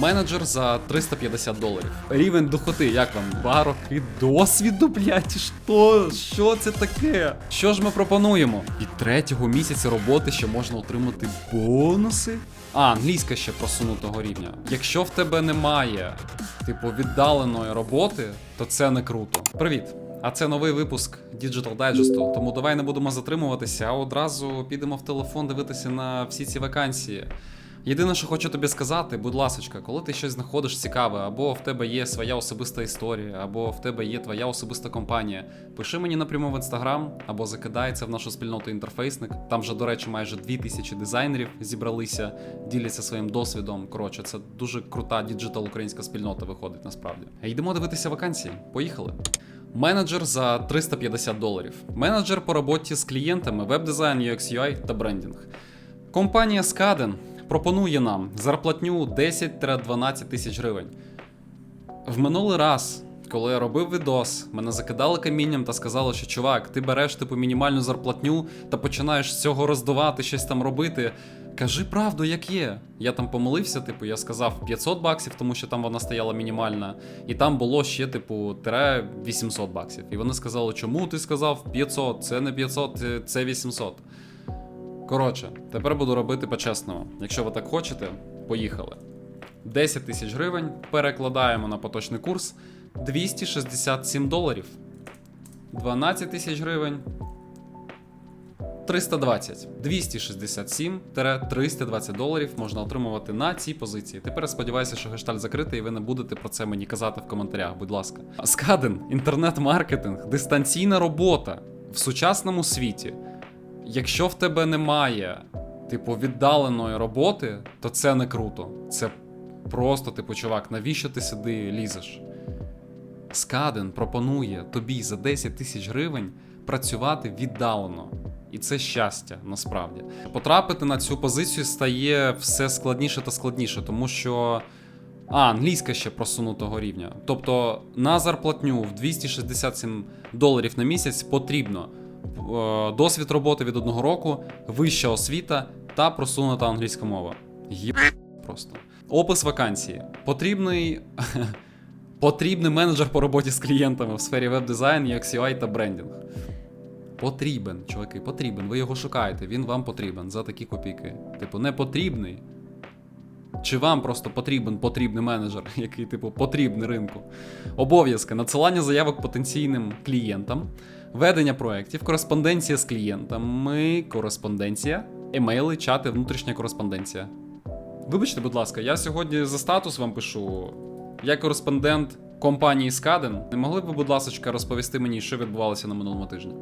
Менеджер за 350 доларів. Рівень духоти, як вам? Два роки досвіду, блядь, що? Що це таке? Що ж ми пропонуємо? І третього місяця роботи ще можна отримати бонуси. А, англійська ще просунутого рівня. Якщо в тебе немає, типу, віддаленої роботи, то це не круто. Привіт! А це новий випуск Digital Digest, тому давай не будемо затримуватися, а одразу підемо в телефон дивитися на всі ці вакансії. Єдине, що хочу тобі сказати, будь ласочка, коли ти щось знаходиш цікаве, або в тебе є своя особиста історія, або в тебе є твоя особиста компанія, пиши мені напряму в інстаграм, або закидається в нашу спільноту інтерфейсник. Там вже, до речі, майже 2000 дизайнерів зібралися, діляться своїм досвідом. Коротше, це дуже крута діджитал українська спільнота виходить насправді. Йдемо дивитися вакансії. Поїхали. Менеджер за 350 доларів. Менеджер по роботі з клієнтами, веб-дизайн, UX, UI та брендінг. Компанія Skaden пропонує нам зарплатню 10-12 тисяч гривень. В минулий раз, коли я робив відос, мене закидали камінням та сказали, що чувак, ти береш типу мінімальну зарплатню та починаєш з цього роздувати, щось там робити. Кажи правду, як є. Я там помилився, типу, я сказав 500 баксів, тому що там вона стояла мінімальна, і там було ще, типу, тире 800 баксів. І вони сказали, чому ти сказав 500, це не 500, це- це 800. Коротше, тепер буду робити по-чесному. Якщо ви так хочете, поїхали. 10 тисяч гривень перекладаємо на поточний курс 267 доларів. 12 тисяч гривень 320. 267-320 доларів можна отримувати на цій позиції. Тепер сподіваюся, що гешталь закритий, і ви не будете про це мені казати в коментарях, будь ласка. Скаден, інтернет-маркетинг, дистанційна робота в сучасному світі. Якщо в тебе немає, типу, віддаленої роботи, то це не круто. Це просто, типу, чувак, навіщо ти сюди лізеш? Скаден пропонує тобі за 10 тисяч гривень працювати віддалено. І це щастя насправді. Потрапити на цю позицію стає все складніше та складніше, тому що. А, англійська ще просунутого рівня. Тобто на зарплатню в 267 доларів на місяць потрібно досвід роботи від одного року, вища освіта та просунута англійська мова. Є просто. Опис вакансії. Потрібний. Потрібний менеджер по роботі з клієнтами в сфері веб-дизайн, UX, UI та брендінг. Потрібен, чуваки, потрібен. Ви його шукаєте, він вам потрібен за такі копійки. Типу, не потрібний. Чи вам просто потрібен потрібний менеджер, який, типу, потрібний ринку? Обов'язки надсилання заявок потенційним клієнтам, ведення проєктів, кореспонденція з клієнтами, кореспонденція, емейли, чати, внутрішня кореспонденція. Вибачте, будь ласка, я сьогодні за статус вам пишу. Я кореспондент компанії Скаден. Не могли б будь ласка, розповісти мені, що відбувалося на минулому тижні?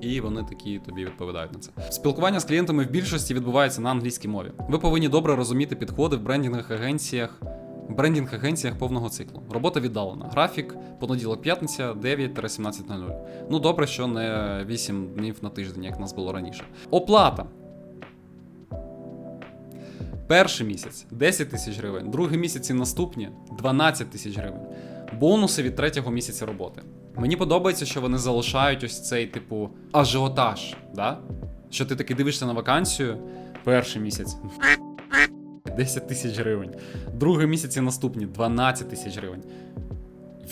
І вони такі тобі відповідають на це. Спілкування з клієнтами в більшості відбувається на англійській мові. Ви повинні добре розуміти підходи в брендінгових агенціях. Брендінг агенціях повного циклу. Робота віддалена. Графік понеділок, п'ятниця 9-17.00. Ну добре, що не 8 днів на тиждень, як нас було раніше. Оплата. Перший місяць 10 тисяч гривень, другий місяць і наступні 12 тисяч гривень. Бонуси від третього місяця роботи. Мені подобається, що вони залишають ось цей, типу, ажіотаж. Да? Що ти таки дивишся на вакансію, перший місяць 10 тисяч гривень, другий місяці наступні 12 тисяч гривень.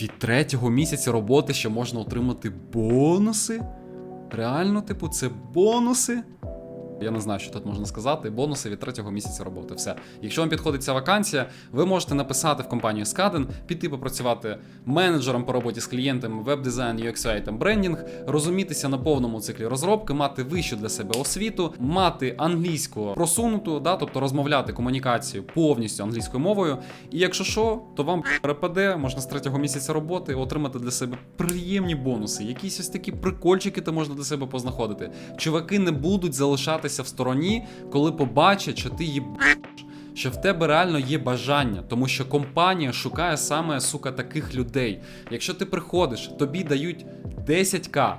Від третього місяця роботи ще можна отримати бонуси. Реально, типу, це бонуси. Я не знаю, що тут можна сказати. Бонуси від третього місяця роботи. Все. Якщо вам підходить ця вакансія, ви можете написати в компанію Skaden, піти попрацювати менеджером по роботі з клієнтами, веб-дизайн, UX, та брендінг, розумітися на повному циклі розробки, мати вищу для себе освіту, мати англійську просунуту, да, тобто розмовляти комунікацію повністю англійською мовою. І якщо що, то вам перепаде, можна з третього місяця роботи отримати для себе приємні бонуси, якісь ось такі прикольчики ти можна для себе познаходити. Чуваки не будуть залишатися в стороні, коли побачать, що ти їб... Що в тебе реально є бажання, тому що компанія шукає саме сука таких людей. Якщо ти приходиш, тобі дають 10к.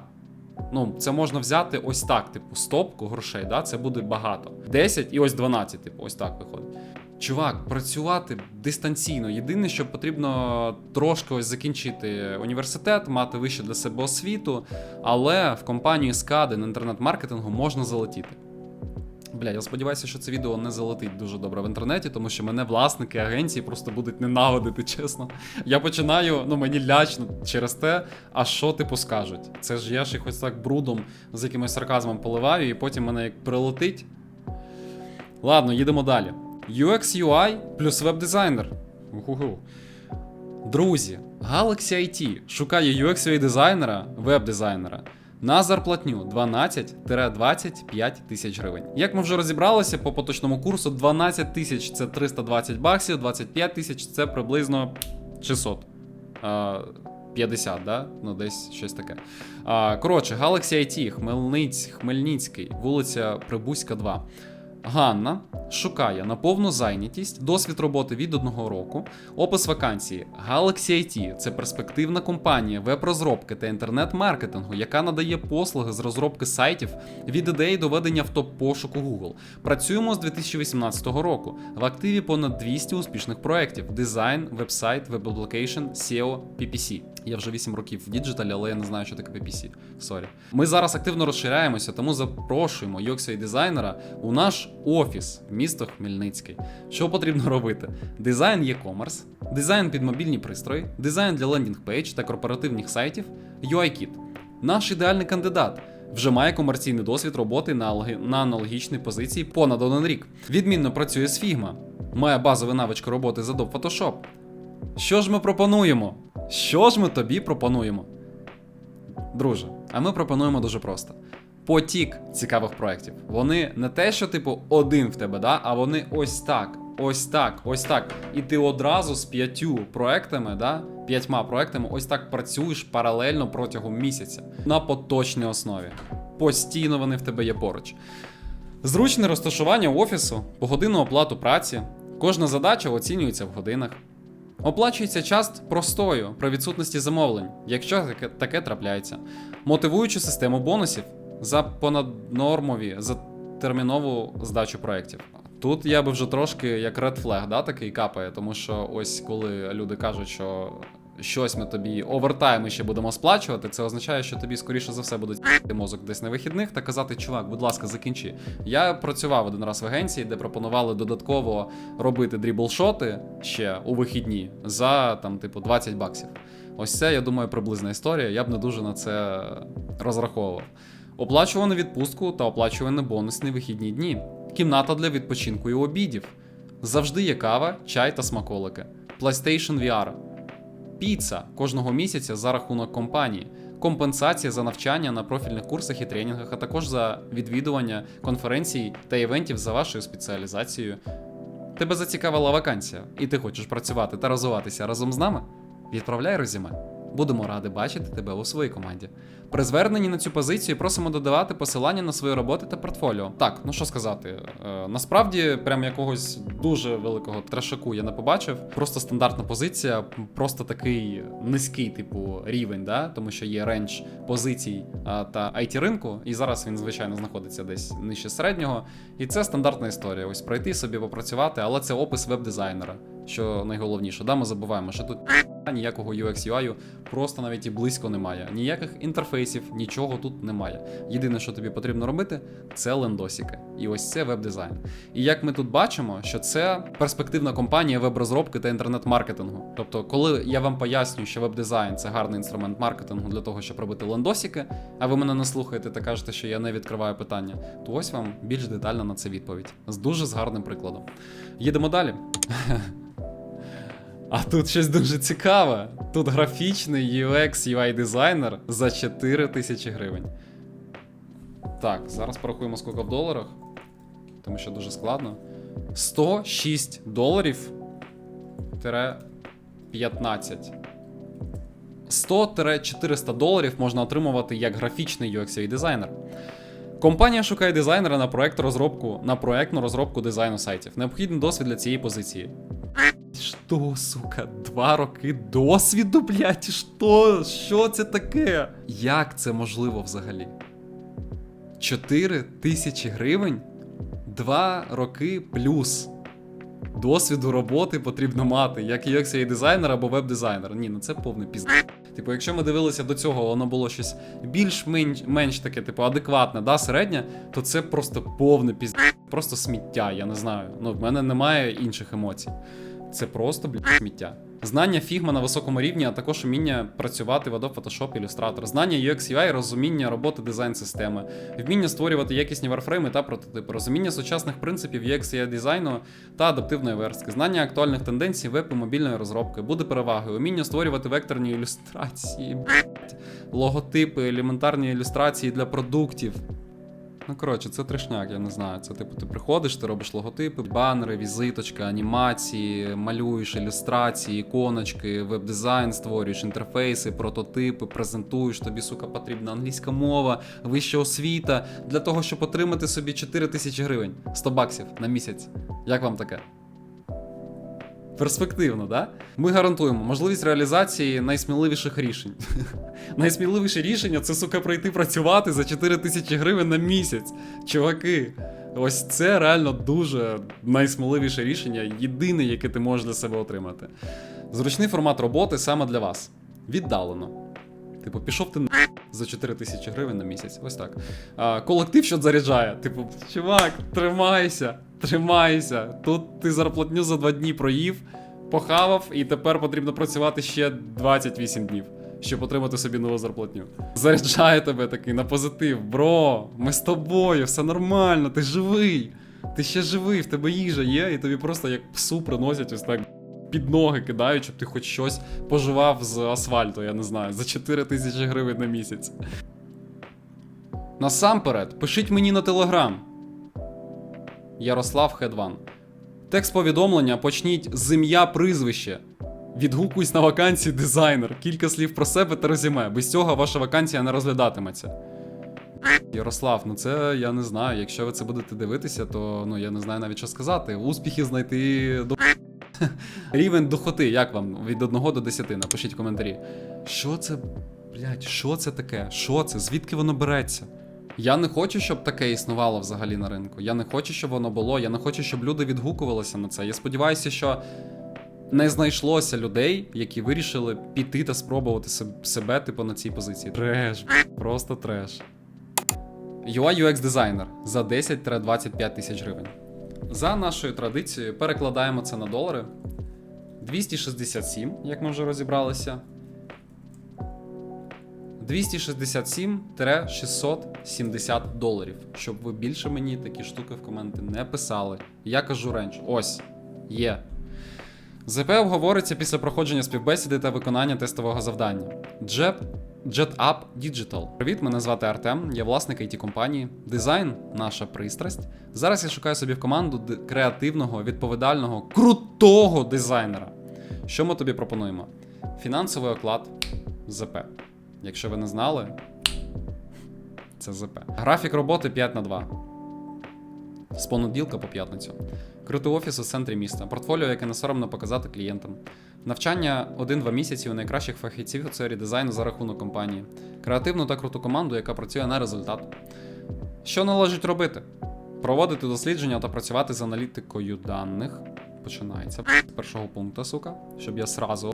Ну, це можна взяти ось так, типу, стопку грошей, да? це буде багато. 10 і ось 12, типу, ось так виходить. Чувак, працювати дистанційно. Єдине, що потрібно трошки ось закінчити університет, мати вище для себе освіту, але в компанії Skaden інтернет-маркетингу можна залетіти. Бля, я сподіваюся, що це відео не залетить дуже добре в інтернеті, тому що мене власники агенції просто будуть ненавидити, чесно. Я починаю, ну мені лячно через те, а що типу скажуть. Це ж я ж їх ось так брудом з якимось сарказмом поливаю, і потім мене як прилетить. Ладно, їдемо далі. UX UI плюс веб-дизайнер. Друзі, Galaxy IT шукає UX UI дизайнера, веб-дизайнера на зарплатню 12-25 тисяч гривень. Як ми вже розібралися по поточному курсу, 12 тисяч це 320 баксів, 25 тисяч це приблизно 600. 50, да? Ну, десь щось таке. Коротше, Galaxy IT, Хмельниць, Хмельницький, вулиця Прибузька, 2. Ганна шукає на повну зайнятість, досвід роботи від одного року, опис вакансії. Galaxy IT – це перспективна компанія веб-розробки та інтернет-маркетингу, яка надає послуги з розробки сайтів від ідеї до ведення в топ-пошуку Google. Працюємо з 2018 року. В активі понад 200 успішних проєктів: дизайн, веб-сайт, веб-аплікейшн, SEO, PPC. Я вже 8 років в діджиталі, але я не знаю, що таке PPC. Сорі. Ми зараз активно розширяємося, тому запрошуємо UX дизайнера у наш офіс, місто Хмельницький. Що потрібно робити? Дизайн e-commerce, дизайн під мобільні пристрої, дизайн для лендінг-пейдж та корпоративних сайтів, UI-Kit. Наш ідеальний кандидат. Вже має комерційний досвід роботи на, на аналогічній позиції понад один рік. Відмінно працює з Figma. Має базові навички роботи з Adobe Photoshop. Що ж ми пропонуємо? Що ж ми тобі пропонуємо? Друже, а ми пропонуємо дуже просто. Потік цікавих проєктів. Вони не те, що, типу, один в тебе, да? а вони ось так, ось так, ось так. І ти одразу з п'ятью проектами, да? п'ятьма проектами, ось так працюєш паралельно протягом місяця на поточній основі. Постійно вони в тебе є поруч. Зручне розташування офісу, погодинну оплату праці. Кожна задача оцінюється в годинах. Оплачується част простою при відсутності замовлень, якщо таке, таке трапляється. мотивуючи систему бонусів за понаднормові, за термінову здачу проєктів. Тут я би вже трошки як red flag, да, такий капає, тому що ось коли люди кажуть, що щось ми тобі овертайми ще будемо сплачувати, це означає, що тобі скоріше за все будуть мозок десь на вихідних та казати, чувак, будь ласка, закінчи. Я працював один раз в агенції, де пропонували додатково робити дріблшоти ще у вихідні за там, типу, 20 баксів. Ось це, я думаю, приблизна історія. Я б не дуже на це розраховував. Оплачувану відпустку та оплачувані бонусні вихідні дні. Кімната для відпочинку і обідів. Завжди є кава, чай та смаколики. PlayStation VR. Піца кожного місяця за рахунок компанії. Компенсація за навчання на профільних курсах і тренінгах, а також за відвідування конференцій та івентів за вашою спеціалізацією. Тебе зацікавила вакансія, і ти хочеш працювати та розвиватися разом з нами? Відправляй резюме. Будемо раді бачити тебе у своїй команді. При зверненні на цю позицію просимо додавати посилання на свої роботи та портфоліо. Так, ну що сказати, е, насправді, прям якогось дуже великого трешаку я не побачив. Просто стандартна позиція, просто такий низький, типу, рівень, да? тому що є рендж позицій а, та it ринку, і зараз він, звичайно, знаходиться десь нижче середнього. І це стандартна історія. Ось пройти собі попрацювати, але це опис веб-дизайнера. Що найголовніше, да, ми забуваємо, що тут ніякого UX UI просто навіть і близько немає. Ніяких інтерфейсів, нічого тут немає. Єдине, що тобі потрібно робити, це лендосики. І ось це веб-дизайн. І як ми тут бачимо, що це перспективна компанія веб-розробки та інтернет-маркетингу. Тобто, коли я вам пояснюю, що веб-дизайн це гарний інструмент маркетингу для того, щоб робити лендосики, а ви мене не слухаєте та кажете, що я не відкриваю питання, то ось вам більш детально на це відповідь. З дуже з гарним прикладом. Їдемо далі. А тут щось дуже цікаве. Тут графічний UX UI дизайнер за 4 тисячі гривень. Так, зараз порахуємо скільки в доларах, тому що дуже складно. 106 доларів 15. 100-400 доларів можна отримувати як графічний UX UI дизайнер. Компанія шукає дизайнера на проект розробку на проектну розробку дизайну сайтів. Необхідний досвід для цієї позиції. Що, сука, два роки досвіду, блядь, що? Що це таке? Як це можливо взагалі? 4 тисячі гривень? Два роки плюс. Досвіду роботи потрібно мати, як UX дизайнер або веб-дизайнер. Ні, ну це повний пізд. Типу, якщо ми дивилися до цього, воно було щось більш-менш менш таке, типу, адекватне, да, середнє, то це просто повне піз... просто сміття, я не знаю. Ну, в мене немає інших емоцій. Це просто блядь, сміття. Знання фігма на високому рівні, а також уміння працювати в Adobe Photoshop Illustrator, знання UX UI, розуміння роботи дизайн-системи, вміння створювати якісні варфрейми та прототипи, розуміння сучасних принципів UX UI дизайну та адаптивної верстки, знання актуальних тенденцій веб і мобільної розробки, буде перевагою, уміння створювати векторні ілюстрації, логотипи, елементарні ілюстрації для продуктів. Ну, коротше, це трешняк, я не знаю. Це типу, ти приходиш, ти робиш логотипи, банери, візиточки, анімації, малюєш ілюстрації, іконочки, веб-дизайн створюєш, інтерфейси, прототипи, презентуєш. Тобі, сука, потрібна англійська мова, вища освіта для того, щоб отримати собі 4 тисячі гривень, 100 баксів на місяць. Як вам таке? Перспективно, да? Ми гарантуємо можливість реалізації найсміливіших рішень. Найсміливіше рішення це, сука, пройти працювати за 4 тисячі гривень на місяць. Чуваки, ось це реально дуже найсміливіше рішення, єдине, яке ти можеш для себе отримати. Зручний формат роботи саме для вас. Віддалено. Типу, пішов ти на за 4 тисячі гривень на місяць. Ось так. А, колектив, що заряджає. Типу, чувак, тримайся, тримайся. Тут ти зарплатню за 2 дні проїв, похавав, і тепер потрібно працювати ще 28 днів, щоб отримати собі нову зарплатню. Заряджає тебе такий на позитив. Бро, ми з тобою, все нормально, ти живий. Ти ще живий, в тебе їжа є, і тобі просто як псу приносять ось так під ноги кидають, щоб ти хоч щось поживав з асфальту, я не знаю, за 4 тисячі гривень на місяць. Насамперед, пишіть мені на телеграм. Ярослав Хедван. Текст повідомлення почніть з ім'я прізвище. Відгукуюсь на вакансії дизайнер. Кілька слів про себе та резюме. Без цього ваша вакансія не розглядатиметься. Ярослав, ну це я не знаю. Якщо ви це будете дивитися, то ну я не знаю навіть що сказати. Успіхи знайти до Рівень духоти, як вам? Від 1 до 10, напишіть в коментарі. Що це, блядь, що це таке? Що це? Звідки воно береться? Я не хочу, щоб таке існувало взагалі на ринку. Я не хочу, щоб воно було. Я не хочу, щоб люди відгукувалися на це. Я сподіваюся, що не знайшлося людей, які вирішили піти та спробувати себе, типу, на цій позиції. Треш, просто треш. UI UX дизайнер за 10-25 тисяч гривень. За нашою традицією перекладаємо це на долари. 267, як ми вже розібралися. 267-670 доларів. Щоб ви більше мені такі штуки в коменти не писали. Я кажу ренч. Ось. Є. ЗП обговориться після проходження співбесіди та виконання тестового завдання. Jet, JetUp Digital. Привіт, мене звати Артем, я власник it компанії. Дизайн наша пристрасть. Зараз я шукаю собі в команду креативного, відповідального, крутого дизайнера. Що ми тобі пропонуємо? Фінансовий оклад ЗП. Якщо ви не знали, це ЗП. Графік роботи 5 на 2. З понеділка по п'ятницю. Крутий офіс у центрі міста. Портфоліо, яке не соромно показати клієнтам. Навчання 1-2 місяці у найкращих фахівців у сфері дизайну за рахунок компанії. Креативну та круту команду, яка працює на результат. Що належить робити? Проводити дослідження та працювати з аналітикою даних. Починається з першого пункту, сука, щоб я сразу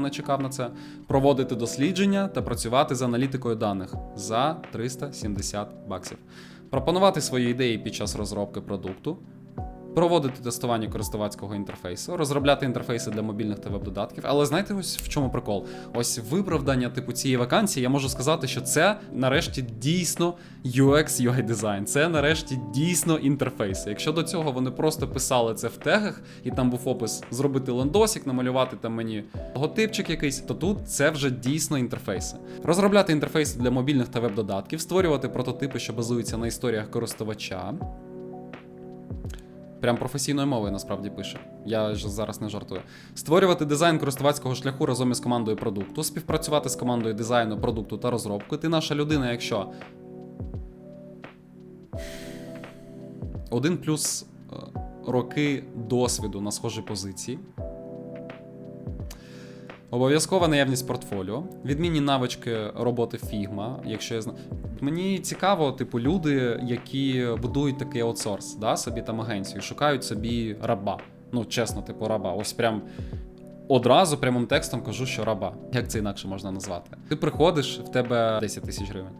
не чекав на це. Проводити дослідження та працювати з аналітикою даних за 370 баксів. Пропонувати свої ідеї під час розробки продукту. Проводити тестування користувацького інтерфейсу, розробляти інтерфейси для мобільних та веб-додатків. Але знаєте, ось в чому прикол? Ось виправдання типу цієї вакансії, я можу сказати, що це нарешті дійсно UX UI дизайн. Це нарешті дійсно інтерфейси. Якщо до цього вони просто писали це в тегах, і там був опис зробити лендосик, намалювати там мені логотипчик якийсь, то тут це вже дійсно інтерфейси. Розробляти інтерфейси для мобільних та веб-додатків, створювати прототипи, що базуються на історіях користувача. Прям професійною мовою насправді пише. Я ж зараз не жартую. Створювати дизайн користувацького шляху разом із командою продукту, співпрацювати з командою дизайну, продукту та розробки. Ти наша людина, якщо. Один плюс е, роки досвіду на схожій позиції. Обов'язкова наявність портфоліо, відмінні навички роботи Figma, якщо я знаю. Мені цікаво, типу, люди, які будують такий аутсорс, да, собі там агенцію, шукають собі раба. Ну, чесно, типу, раба. Ось прям одразу прямим текстом кажу, що раба. Як це інакше можна назвати? Ти приходиш, в тебе 10 тисяч гривень.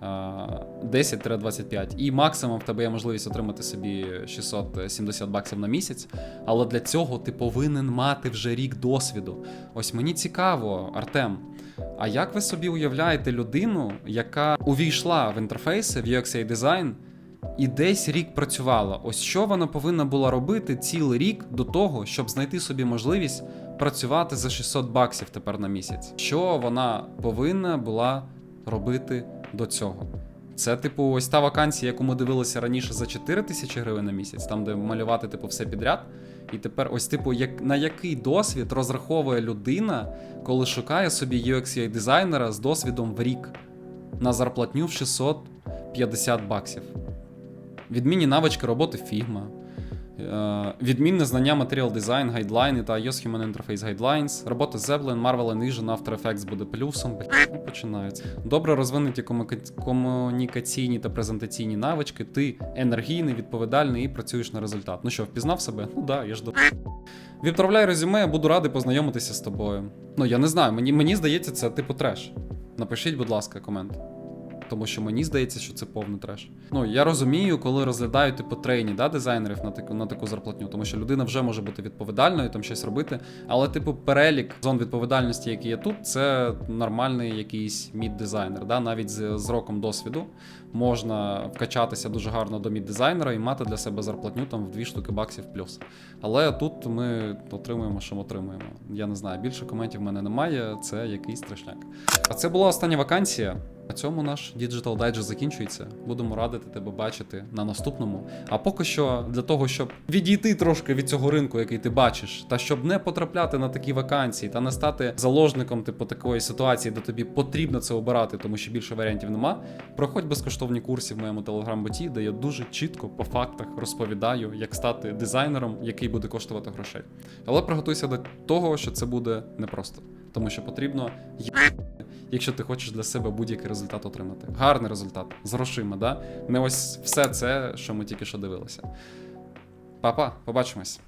А, 10-25. І максимум в тебе є можливість отримати собі 670 баксів на місяць. Але для цього ти повинен мати вже рік досвіду. Ось мені цікаво, Артем. А як ви собі уявляєте людину, яка увійшла в інтерфейси в UX Design і десь рік працювала? Ось що вона повинна була робити цілий рік до того, щоб знайти собі можливість працювати за 600 баксів тепер на місяць? Що вона повинна була робити до цього? Це, типу, ось та вакансія, яку ми дивилися раніше за 4 тисячі гривень на місяць, там, де малювати, типу, все підряд. І тепер, ось, типу, як, на який досвід розраховує людина, коли шукає собі UX UI дизайнера з досвідом в рік на зарплатню в 650 баксів. Відмінні навички роботи Figma. Е, Відмінне знання Material Design, гайдлайни та iOS Human Interface Guidelines. Робота з Marvel Envision, After Effects буде плюсом. Ну. Добре розвинуті комунікаційні та презентаційні навички. Ти енергійний, відповідальний і працюєш на результат. Ну що, впізнав себе? Ну да, я ж до. Відправляй резюме, я буду радий познайомитися з тобою. Ну я не знаю, мені, мені здається, це типу треш. Напишіть, будь ласка, комент. Тому що мені здається, що це повний треш. Ну я розумію, коли розглядають типу трейні да, дизайнерів на таку на таку зарплатню, тому що людина вже може бути відповідальною, там щось робити. Але, типу, перелік зон відповідальності, які є тут, це нормальний якийсь мід-дизайнер. Да? Навіть з, з роком досвіду можна вкачатися дуже гарно до мід-дизайнера і мати для себе зарплатню там в дві штуки баксів плюс. Але тут ми отримуємо, що ми отримуємо. Я не знаю, більше коментів в мене немає. Це якийсь страшняк. А це була остання вакансія. На цьому наш Digital Digest закінчується. Будемо радити тебе бачити на наступному. А поки що, для того, щоб відійти трошки від цього ринку, який ти бачиш, та щоб не потрапляти на такі вакансії та не стати заложником типу такої ситуації, де тобі потрібно це обирати, тому що більше варіантів нема. Проходь безкоштовні курси в моєму телеграм-боті, де я дуже чітко по фактах розповідаю, як стати дизайнером, який буде коштувати грошей. Але приготуйся до того, що це буде непросто, тому що потрібно якщо ти хочеш для себе будь-який результат отримати. Гарний результат з грошима, да? Не ось все це, що ми тільки що дивилися. Па-па, побачимось.